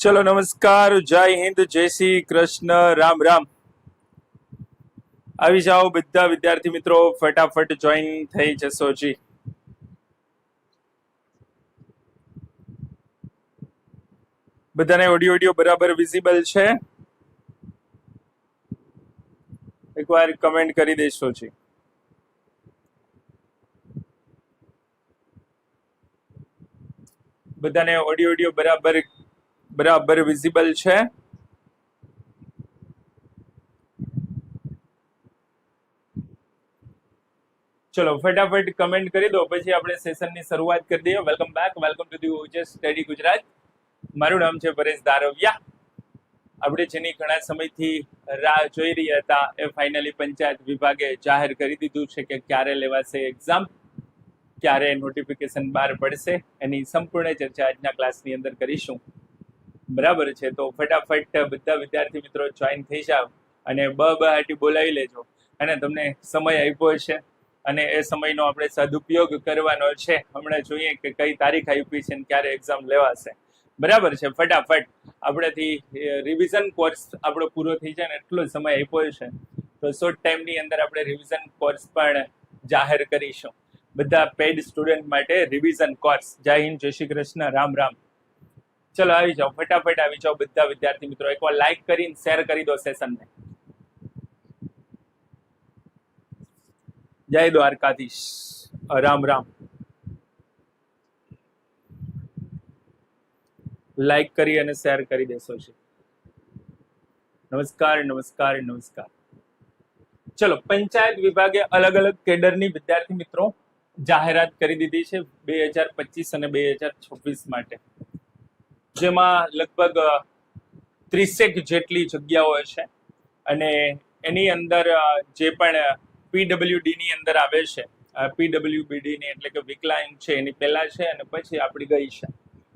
ચલો નમસ્કાર, જય હિન્દ, જય શ્રી કૃષ્ણ, રામ રામ. આવી જાઓ બધા વિદ્યાર્થી મિત્રો, ફટાફટ જોઈન થઈ જશો જી. બધાને ઓડિયો ઓડિયો બરાબર વિઝિબલ છે? એકવાર કમેન્ટ કરી દેશો જી. બધાને ઓડિયો ઓડિયો બરાબર બરાબર વિઝિબલ છે. ચલો, ફટાફટ કમેન્ટ કરી દો, પછી આપણે સેશનની શરૂઆત કરી દઈએ. Welcome back welcome to the Ojas study Gujarat મારું નામ છે પરેશ દારવિયા આપણે જેની ઘણા સમયથી રાહ જોઈ રહ્યા હતા, એ ફાઇનલી પંચાયત વિભાગે જાહેર કરી દીધું છે કે ક્યારે લેવાશે એક્ઝામ ક્યારે નોટિફિકેશન બહાર પડશે, એની સંપૂર્ણ ચર્ચા આજના ક્લાસની અંદર કરીશું. બરાબર છે, તો ફટાફટ બધા વિદ્યાર્થી મિત્રો જોઈન થઈ જાવ અને બ બહાટી બોલાવી લેજો. અને તમને સમય આપ્યો છે અને એ સમયનો આપણે સદુપયોગ કરવાનો છે. હમણાં જોઈએ કે કઈ તારીખ આપી છે અને ક્યારે એક્ઝામ લેવાશે. બરાબર છે, ફટાફટ. આપણેથી રિવિઝન કોર્સ આપણો પૂરો થઈ જાય ને એટલો સમય આપ્યો છે તો શોર્ટ ટાઈમની અંદર આપણે રિવિઝન કોર્સ પણ જાહેર કરીશું. બધા પેડ સ્ટુડન્ટ માટે રિવિઝન કોર્સ જય હિન્દ, જય શ્રી કૃષ્ણ. રામ રામ. ચલો, આવી જાઓ. ફટાફટ આવી જાઓ બધા વિદ્યાર્થી મિત્રો. એકવાર લાઈક કરીને શેર કરી દો સેશનને જય દ્વારકાધીશ. રામ રામ. લાઈક કરી અને શેર કરી દેશો છે. નમસ્કાર નમસ્કાર નમસ્કાર. ચલો, પંચાયત વિભાગે અલગ અલગ કેડરની વિદ્યાર્થી મિત્રો જાહેરાત કરી દીધી છે બે હજાર પચીસ અને બે હજાર છવ્વીસ માટે. જેમાં લગભગ ત્રીસેક જેટલી જગ્યાઓ છે. અને એની અંદર જે પણ પીડબ્લ્યુડીની અંદર આવે છે પીડબ્લ્યુબીડીની એટલે કે વિકલાંગ છે, એની પહેલા છે અને પછી આપણી ગઈ છે.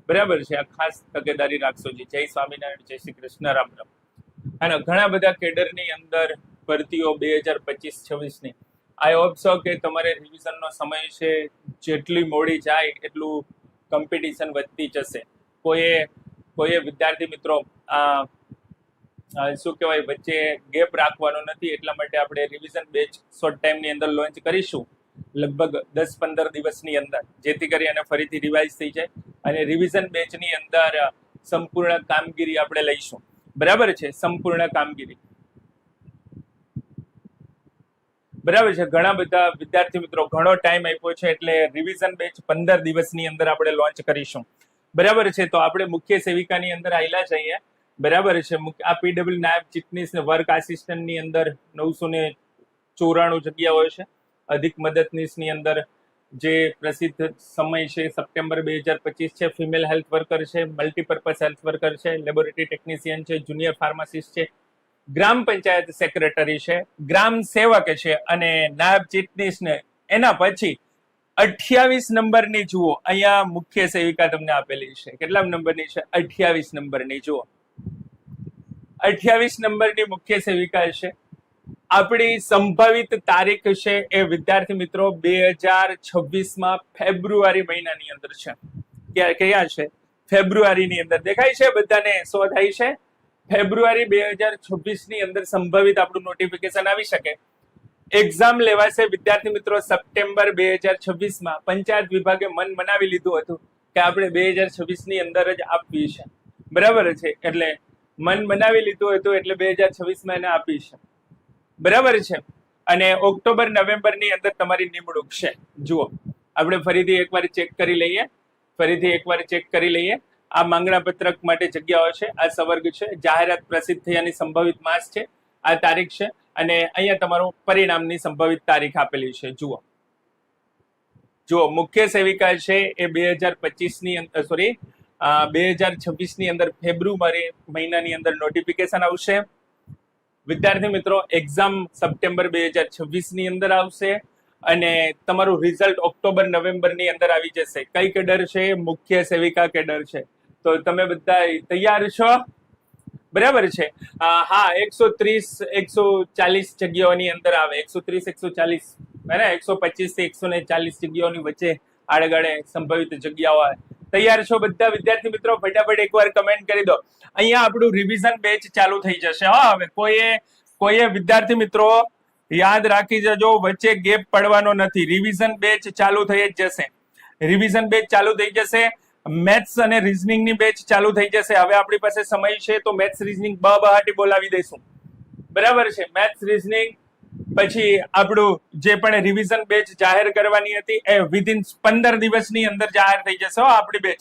બરાબર છે? આ ખાસ તકેદારી રાખશો જય સ્વામિનારાયણ, જય શ્રી કૃષ્ણ, રામ રામ. અને ઘણા બધા કેડરની અંદર ભરતીઓ બે હજાર પચીસ છવ્વીસની આઈ હોપ સો કે તમારે રિવિઝનનો સમય છે, જેટલી મોડી જાય એટલું કોમ્પિટિશન વધતી જશે. કોઈએ કોઈએ વિદ્યાર્થી મિત્રો શું કહેવાય, વચ્ચે ગેપ રાખવાનો નથી, એટલા માટે આપણે રિવિઝન બેચ શોર્ટ ટાઈમની અંદર લોન્ચ કરીશું. લગભગ દસ પંદર દિવસની અંદર, જેથી કરી અને ફરીથી રિવાઇઝ થઈ જાય અને રિવિઝન બેચની અંદર સંપૂર્ણ કામગીરી આપણે લઈશું. બરાબર છે? સંપૂર્ણ કામગીરી. બરાબર છે? ઘણા બધા વિદ્યાર્થી મિત્રો, ઘણો ટાઈમ આપ્યો છે, એટલે રિવિઝન બેચ પંદર દિવસની અંદર આપણે લોન્ચ કરીશું. બરાબર છે, તો આપણે મુખ્ય સેવિકાની અંદર આયલા જઈએ બરાબર છે આ પીડબ્લ્યુ નાયબ ચીટનીસ ને વર્ક આસિસ્ટન્ટની અંદર નવસો ને ચોરાણું હોય છે. અધિક મદદનીશની અંદર જે પ્રસિદ્ધ સમય છે, સપ્ટેમ્બર બે હજાર પચીસ છે, ફિમેલ હેલ્થ વર્કર છે, મલ્ટીપર્પઝ હેલ્થ વર્કર છે, લેબોરેટરી ટેકનિશિયન છે, જુનિયર ફાર્માસિસ્ટ છે, ગ્રામ પંચાયત સેક્રેટરી છે, ગ્રામ સેવક છે અને નાયબ ચીટનીસ ને એના પછી અઠ્યાવીસ નંબરની જુઓ. અહીંયા મુખ્ય સેવિકા તમને આપેલી છે. કેટલા નંબરની છે? અઠ્યાવીસ નંબરની જુઓ. અઠ્યાવીસ નંબરની મુખ્ય સેવિકા છે. આપણી સંભવિત તારીખ છે એ વિદ્યાર્થી મિત્રો બે હજાર છવ્વીસમાં ફેબ્રુઆરી મહિનાની અંદર છે. ક્યાં ક્યાં છે? ફેબ્રુઆરીની અંદર. દેખાય છે બધાને? સો થાય છે? ફેબ્રુઆરી બે હજાર છવ્વીસની અંદર સંભવિત આપણું નોટિફિકેશન આવી શકે. એક્ઝામ લેવાશે વિદ્યાર્થી મિત્રો સપ્ટેમ્બર બે હજાર છવ્વીસમાં પંચાયત વિભાગે મન મનાવી લીધું હતું કે આપણે બે હજાર છવ્વીસની અંદર જ આપવી છે. બરાબર છે? એટલે મન મનાવી લીધું હતું એટલે બે હજાર છવ્વીસમાં એને આપી છે. બરાબર છે? અને ઓક્ટોબર, નવેમ્બરની અંદર તમારી નિમણૂક છે. જુઓ, આપણે ફરીથી એકવાર ચેક કરી લઈએ. ફરીથી એકવાર ચેક કરી લઈએ. આ માંગણા પત્રક માટે જગ્યાઓ છે આ સવર્ગ છે. જાહેરાત પ્રસિદ્ધ થયાની સંભવિત માસ છે. આ તારીખ છે. અને અહીંયા તમારું પરિણામની સંભવિત તારીખ આપેલી છે. જુઓ. જુઓ, મુખ્ય સેવિકા છે એ બે હજાર પચીસની સોરી બે હજાર છવ્વીસની અંદર ફેબ્રુઆરી મહિનાની અંદર નોટિફિકેશન આવશે. વિદ્યાર્થી મિત્રો એક્ઝામ સપ્ટેમ્બર બે હજાર છવ્વીસની અંદર આવશે અને તમારું રિઝલ્ટ ઓક્ટોબર, નવેમ્બરની અંદર આવી જશે. કઈ કેડર છે? મુખ્ય સેવિકા કેડર છે. તો તમે બધા તૈયાર છો? બરાબર છે. હા, એકસો ત્રીસ, એકસો ચાલીસ જગ્યાઓની અંદર આવે. એકસો ત્રીસ, એકસો ચાલીસ બરાબર એકસો પચીસથી એકસો ને ચાલીસ જગ્યાઓની વચ્ચે આડેગાડે સંભવિત જગ્યાઓ આવે. તૈયાર છો બધા વિદ્યાર્થી મિત્રો? ફટાફટ એકવાર કમેન્ટ કરી દો. અહીંયા આપણું રિવિઝન બેચ ચાલુ થઈ જશે. હા, હવે કોઈએ કોઈએ વિદ્યાર્થી મિત્રો, યાદ રાખી જજો, વચ્ચે ગેપ પડવાનો નથી. રિવિઝન બેચ ચાલુ થઈ જ જશે. રિવિઝન બેચ ચાલુ થઈ જશે. મેથ્સ અને રીઝનિંગની બેચ ચાલુ થઈ જશે. હવે આપણી પાસે સમય છે, તો મેથ્સ, રીઝનિંગ બ બહાટી બોલાવી દઈશું. બરાબર છે? મેથ્સ, રીઝનિંગ, પછી આપણું જે પણ રિવિઝન બેચ જાહેર કરવાની હતી, એ વિધિન પંદર દિવસની અંદર જાહેર થઈ જશે આપણી બેચ.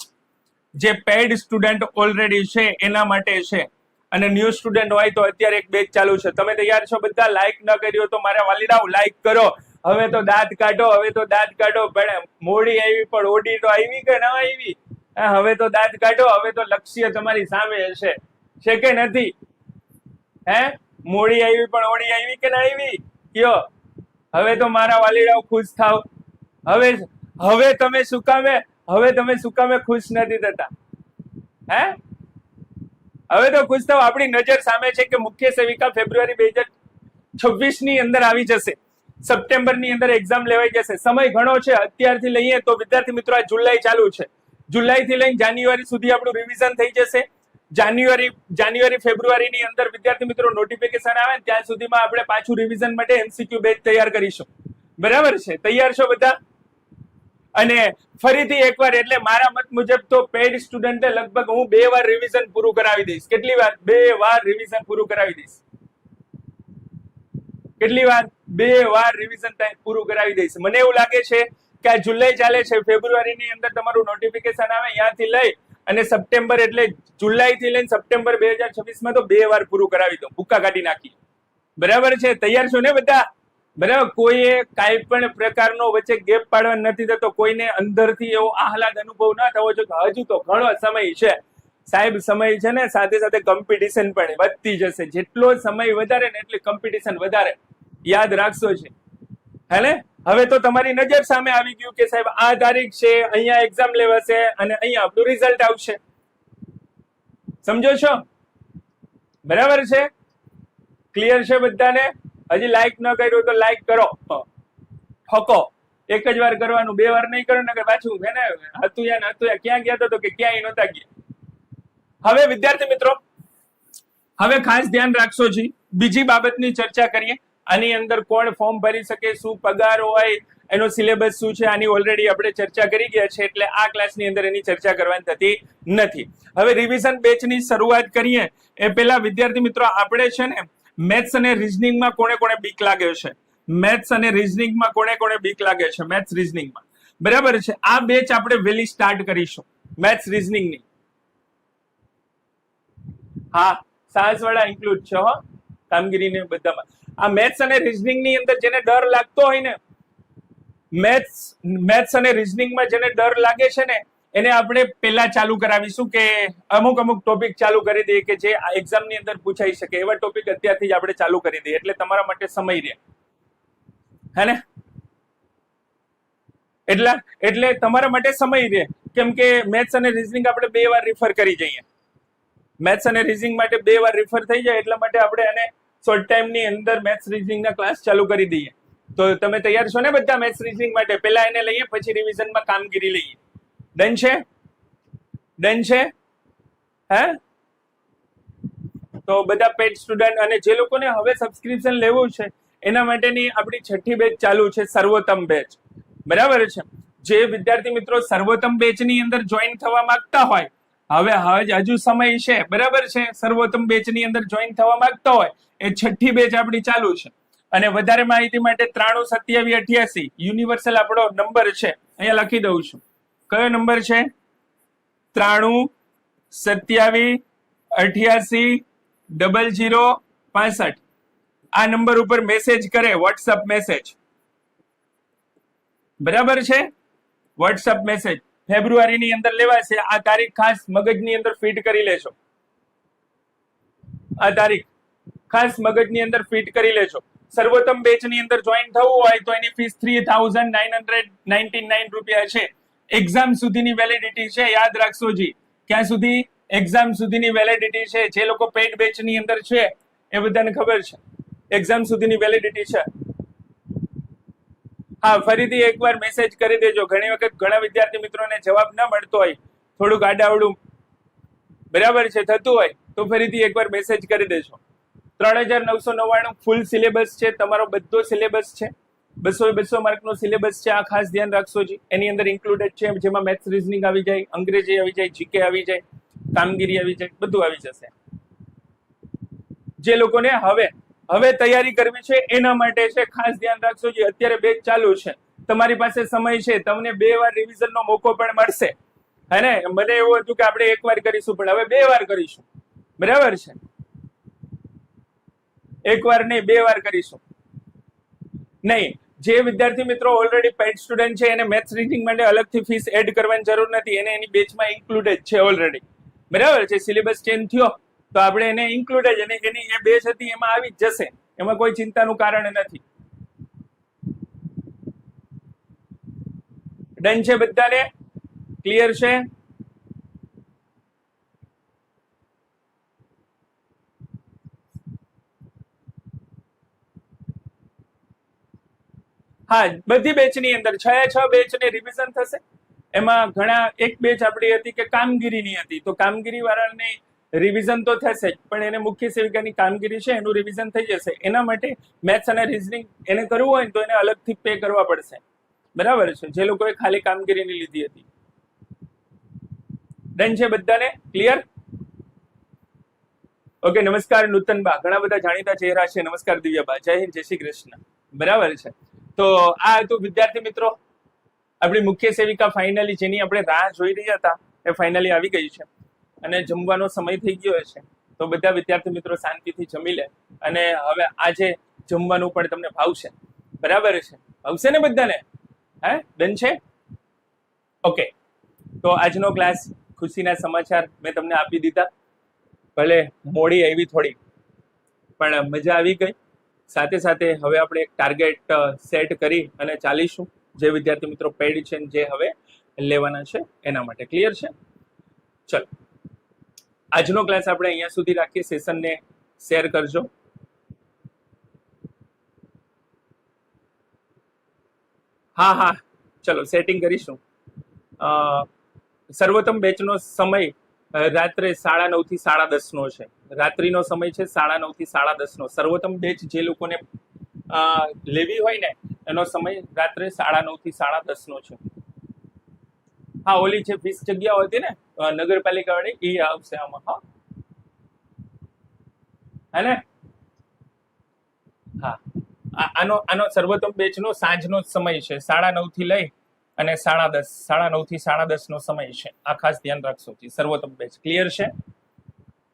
જે પેડ સ્ટુડન્ટ ઓલરેડી છે, એના માટે છે. અને ન્યૂ સ્ટુડન્ટ હોય તો અત્યારે એક બેચ ચાલુ છે. તમે તૈયાર છો બધા? લાઈક ન કર્યો તો મારા વાલીડાઓ લાઈક કરો. હવે તો દાંત કાઢો, હવે તો દાંત કાઢો. પણ મોડી આવી, પણ ઓડી તો આવી કે ન આવી? હવે તો દાંત કાઢો, હવે તો લક્ષ્ય તમારી સામે હશે. છે કે નથી? હે? મોડી આવી પણ ઓડી આવી કે ના આવી? કયો? હવે તો મારા વાલીડાઓ ખુશ થાવ. હવે હવે તમે શું કામે, હવે તમે શું કામે ખુશ નથી થતા? હે? હવે તો ખુશ થાવ. આપણી નજર સામે છે કે મુખ્ય સેવિકા ફેબ્રુઆરી બે હજાર છવ્વીસની અંદર આવી જશે. સપ્ટેમ્બરની અંદર એક્ઝામ લેવાઈ જશે. સમય ઘણો છે. અત્યારથી લઈએ તો વિદ્યાર્થી મિત્રો, આ જુલાઈ ચાલુ છે. જુલાઈ થી લઈને જાન્યુઆરી સુધી આપણું રિવિઝન થઈ જશે. જાન્યુઆરી જાન્યુઆરી, ફેબ્રુઆરીની અંદર વિદ્યાર્થી મિત્રો નોટિફિકેશન આવે ત્યાં સુધીમાં આપણે પાછું રિવિઝન માટે એમસીક્યુ બેચ તૈયાર કરીશું. બરાબર છે? તૈયાર છો બધા? અને ફરીથી એકવાર એટલે મારા મત મુજબ તો પેડ સ્ટુડન્ટે લગભગ હું બે વાર રિવિઝન પૂરું કરાવી દઈશ. કેટલી વાર? બે વાર રિવિઝન પૂરું કરાવી દઈશ. કેટલી વાર? બે વાર રિવિઝન પૂરું કરાવી દઈશ. મને એવું લાગે છે કે આ જુલાઈ ચાલે છે, ફેબ્રુઆરીની અંદર તમારું નોટિફિકેશન આવે ત્યાંથી લઈ અને સપ્ટેમ્બર એટલે જુલાઈ થી લઈને સપ્ટેમ્બર બે હજાર છવ્વીસમાં તો બે વાર પૂરું કરાવી દો ભૂક્કા કાઢી નાખી. બરાબર છે? તૈયાર છો ને બધા? બરાબર? કોઈએ કાંઈ પણ પ્રકારનો વચ્ચે ગેપ પાડવા નથી થતો, કોઈને અંદરથી એવો આહલાદ અનુભવ ન થવો જોઈએ હજુ તો ઘણો સમય છે. સાહેબ, સમય છે ને, સાથે સાથે કોમ્પિટિશન પણ વધતી જશે. જેટલો સમય વધારે ને એટલી કોમ્પિટિશન વધારે. યાદ રાખશો છે હેને? હવે તો તમારી નજર સામે આવી ગયું કે સાહેબ, આ તારીખ છે, અહીંયા એક્ઝામ લેવાશે અને અહીંયા આપણું રિઝલ્ટ આવશે. સમજો છો? બરાબર છે? ક્લિયર છે બધાને? હજી લાઈક ન કર્યું તો લાઈક કરો. ઠોકો એક જ વાર કરવાનું, બે વાર નહીં કરો ને પાછું હે ને હતું યા ને હતું યા ક્યાં ગયા તો કે ક્યાંય નહોતા ગયા. હવે વિદ્યાર્થી મિત્રો, હવે ખાસ ધ્યાન રાખશો જી. બીજી બાબતની ચર્ચા કરીએ. આની અંદર કોણ ફોર્મ ભરી શકે, શું પગાર હોય, એનો સિલેબસ શું છે, આની ઓલરેડી આપણે ચર્ચા કરી ગયા છે, એટલે આ ક્લાસની અંદર એની ચર્ચા કરવાની થતી નથી. હવે રિવિઝન બેચની શરૂઆત કરીએ. એ પહેલા વિદ્યાર્થી મિત્રો, આપણે છે ને મેથ્સ અને રિઝનિંગમાં કોને કોને બીક લાગ્યો છે? મેથ્સ અને રિઝનિંગમાં કોને કોને બીક લાગે છે? મેથ્સ રિઝનિંગમાં બરાબર છે? આ બેચ આપણે વહેલી સ્ટાર્ટ કરીશું. મેથ્સ રિઝનિંગની હા, સાયન્સ વાળા ઇન્ક્લુડ છે, હો. કામગીરીને બધામાં. આ મેથ્સ અને રિઝનિંગની અંદર જેને ડર લાગતો હોય ને, મેથ્સ મેથ્સ અને રિઝનિંગમાં જેને ડર લાગે છે ને, એને આપણે પહેલા ચાલુ કરાવીશું કે અમુક અમુક ટોપિક ચાલુ કરી દઈએ કે જે એક્ઝામની અંદર પૂછાઈ શકે. એવા ટોપિક અત્યારથી જ આપણે ચાલુ કરી દઈએ. એટલે તમારા માટે સમય રહે. હે ને? એટલે એટલે તમારા માટે સમય રહે. કેમ કે મેથ્સ અને રિઝનિંગ આપણે બે વાર રિફર કરી જઈએ. મેથ્સ અને રિઝનિંગ માટે બે વાર રિફર થઈ જાય, એટલા માટે આપણે એને શોર્ટ ટાઈમની અંદર મેથ્સ રિઝનિંગના ક્લાસ ચાલુ કરી દઈએ. તો તમે તૈયાર છો ને બધા મેથ્સ રીઝિંગ માટે? પહેલા એને લઈએ, પછી રિવિઝનમાં કામગીરી લઈએ. ડન છે? ડન છે? હે? તો બધા પેડ સ્ટુડન્ટ અને જે લોકોને હવે સબસ્ક્રિપ્શન લેવું છે, એના માટેની આપણી છઠ્ઠી બેચ ચાલુ છે, સર્વોત્તમ બેચ બરાબર છે? જે વિદ્યાર્થી મિત્રો સર્વોત્તમ બેચની અંદર જોઈન થવા માંગતા હોય હવે હવે હજુ સમય છે. બરાબર છે? સર્વોત્તમ બેચની અંદર જોઈન થવા માંગતા હોય એ છઠ્ઠી બેચ આપણી ચાલુ છે. અને વધારે માહિતી માટે ત્રાણું સત્યાવી અઠ્યાસી યુનિવર્સલ આપણો નંબર છે. અહીંયા લખી દઉં છું. કયો નંબર છે? ત્રાણું સત્યાવી અઠ્યાસી ડબલ જીરો પાસઠ. આ નંબર ઉપર મેસેજ કરે વોટ્સઅપ મેસેજ બરાબર છે? વોટ્સઅપ મેસેજ ફેબ્રુઆરીની અંદર લેવાશે. આ તારીખ ખાસ મગજની અંદર ફિટ કરી લેજો. આ તારીખ ખાસ મગજની અંદર ફિટ કરી લેજો. સર્વોત્તમ બેચની અંદર જોઈન થવું હોય તો એની fees three thousand nine hundred ninety nine રૂપિયા છે. એક્ઝામ સુધીની વેલિડિટી છે, યાદ રાખશો જી. ક્યાં સુધી? એક્ઝામ સુધીની વેલિડિટી છે. જે લોકો પેડ બેચની અંદર છે, એ બધાને ખબર છે. એક્ઝામ સુધીની વેલિડિટી છે. હા, ફરીથી એકવાર મેસેજ કરી દેજો. ઘણી વખત ઘણા વિદ્યાર્થી મિત્રોને જવાબ ન મળતો હોય. થોડુંક આડાવડું બરાબર છે, થતું હોય, તો ફરીથી એકવાર મેસેજ કરી દેજો. ત્રણ હજાર નવસો નવ્વાણું ફૂલ સિલેબસ છે, તમારો બધો સિલેબસ છે. બસો બસો માર્કનો સિલેબસ છે, આ ખાસ ધ્યાન રાખશો જી. એની અંદર ઇન્ક્લુડેડ છે, જેમાં મેથ્સ રિઝનિંગ આવી જાય, અંગ્રેજી આવી જાય જીકે આવી જાય, કામગીરી આવી જાય, બધું આવી જશે. જે લોકોને હવે હવે તૈયારી કરવી છે, એના માટે છે, ખાસ ધ્યાન રાખશો જે અત્યારે બેચ ચાલુ છે. તમારી પાસે સમય છે, તમને બે વાર રિવિઝનનો મોકો પણ મળશે. હે મને એવું હતું કે આપણે એક વાર કરીશું, પણ હવે બે વાર કરીશું. બરાબર છે? એક વાર નહીં, બે વાર કરીશું. નહીં, જે વિદ્યાર્થી મિત્રો ઓલરેડી પેડ સ્ટુડન્ટ છે, એને મેથ્સ રીડિંગ માટે અલગથી ફીસ એડ કરવાની જરૂર નથી, એને એની બેચમાં ઇન્ક્લુડેડ છે ઓલરેડી બરાબર છે? સિલેબસ ચેન્જ થયો. તો આપણે એને ઇન્ક્લુડેડ અને એની એ બેચ હતી, એમાં આવી જ જશે. એમાં કોઈ ચિંતાનું કારણ નથી. ડન છે બધાને? ક્લિયર છે? હા, બધી બેચની અંદર છ છ બેચ ને રિવિઝન થશે. એમાં ઘણા એક બેચ આપણી હતી કે કામગીરીની હતી. તો કામગીરી વાળાની રિવિઝન તો થશે જ, પણ એને મુખ્ય સેવિકાની કામગીરી છે, એનું રિવિઝન થઈ જશે. એના માટે મેથ્સ અને રિઝનિંગ એને કરવું હોય તો એને અલગથી પે કરવા પડશે. બરાબર છે? જે લોકોએ ખાલી કામગીરીની લીધી હતી. ડન છે બધાને? ક્લિયર ઓકે નમસ્કાર, નૂતનબા. ઘણા બધા જાણીતા ચહેરા છે. નમસ્કાર, દિવ્યાબા. જય હિન્દ, જય શ્રી કૃષ્ણ. બરાબર છે? તો આ હતું વિદ્યાર્થી મિત્રો. આપણી મુખ્ય સેવિકા ફાઇનલી જેની આપણે રાહ જોઈ રહ્યા હતા, એ ફાઇનલી આવી ગઈ છે. અને જમવાનો સમય થઈ ગયો છે તો બધા વિદ્યાર્થી મિત્રો શાંતિથી જમી લે. અને હવે આજે જમવાનું પણ તમને ભાવશે. બરાબર છે? ભાવશે ને બધાને? હે? ડન છે? ઓકે. તો આજનો ક્લાસ ખુશીના સમાચાર મેં તમને આપી દીધા. ભલે મોડી આવી થોડી, પણ મજા આવી ગઈ. સાથે સાથે હવે આપણે એક ટાર્ગેટ સેટ કરી અને ચાલીશું. જે વિદ્યાર્થી મિત્રો પેડ છે જે હવે લેવાના છે, એના માટે ક્લિયર છે. ચલો. આજનો ક્લાસ આપણે અહીંયા સુધી રાખીએ. સેશનને શેર કરજો. હા હા. ચલો સેટિંગ કરીશું. સર્વોત્તમ બેચનો સમય રાત્રે સાડા નવથી સાડા દસનો છે. રાત્રિનો સમય છે સાડા નવથી સાડા દસનો. સર્વોત્તમ બેચ જે લોકોને લેવી હોય ને, એનો સમય રાત્રે સાડા નવથી સાડા દસનો છે. હા, ઓલી છે વીસ જગ્યાઓ હતી ને નગરપાલિકા વાળી એ આવશે આમાં, હા. હે હા. આનો આનો સર્વોત્તમ બેચનો સાંજનો સમય છે. સાડા નવથી લઈ અને સાડા દસ, સાડા નવથી સાડા દસ નો સમય છે. આ ખાસ ધ્યાન રાખશો સર્વોત્તમ બેચ ક્લિયર છે?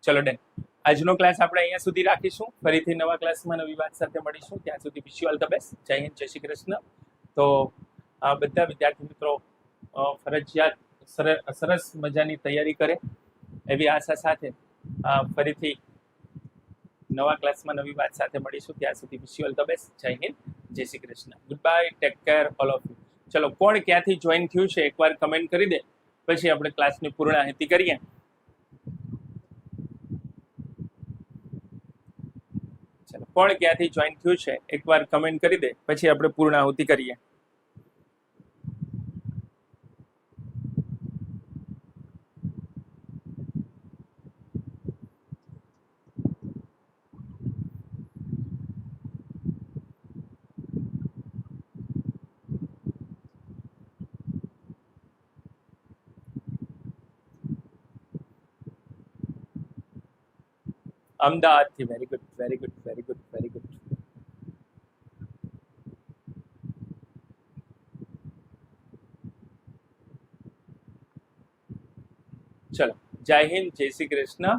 ચલો, ડન. આજનો ક્લાસ આપણે અહીંયા સુધી રાખીશું. ફરીથી નવા ક્લાસમાં નવી વાત સાથે મળીશું. ત્યાં સુધી wish you all the best Jai Hind, Jai Shri Krishna. તો બધા વિદ્યાર્થી મિત્રો ફરજિયાત સરસ મજાની તૈયારી કરે એવી આશા સાથે ફરીથી નવા ક્લાસમાં નવી વાત સાથે મળીશું. ત્યાં સુધી wish you all the best Jai Hind. Jai Shri Krishna. Goodbye take care all of you ચલો, કોણ ક્યાંથી જોઈન થયું છે એકવાર કમેન્ટ કરી દે. પછી આપણે ક્લાસની પૂર્ણાહુતિ કરીએ. ચલો, કોણ ક્યાંથી જોઈન થયું છે? એકવાર કમેન્ટ કરી દે. પછી આપણે પૂર્ણાહુતિ કરીએ. અમદાવાદથી very good very good very good very good ચલો જય હિન્દ જય શ્રી કૃષ્ણ અ,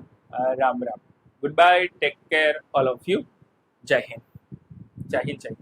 Ram Ram goodbye take care all of you Jai Hind Jai Hind જય હિન્દ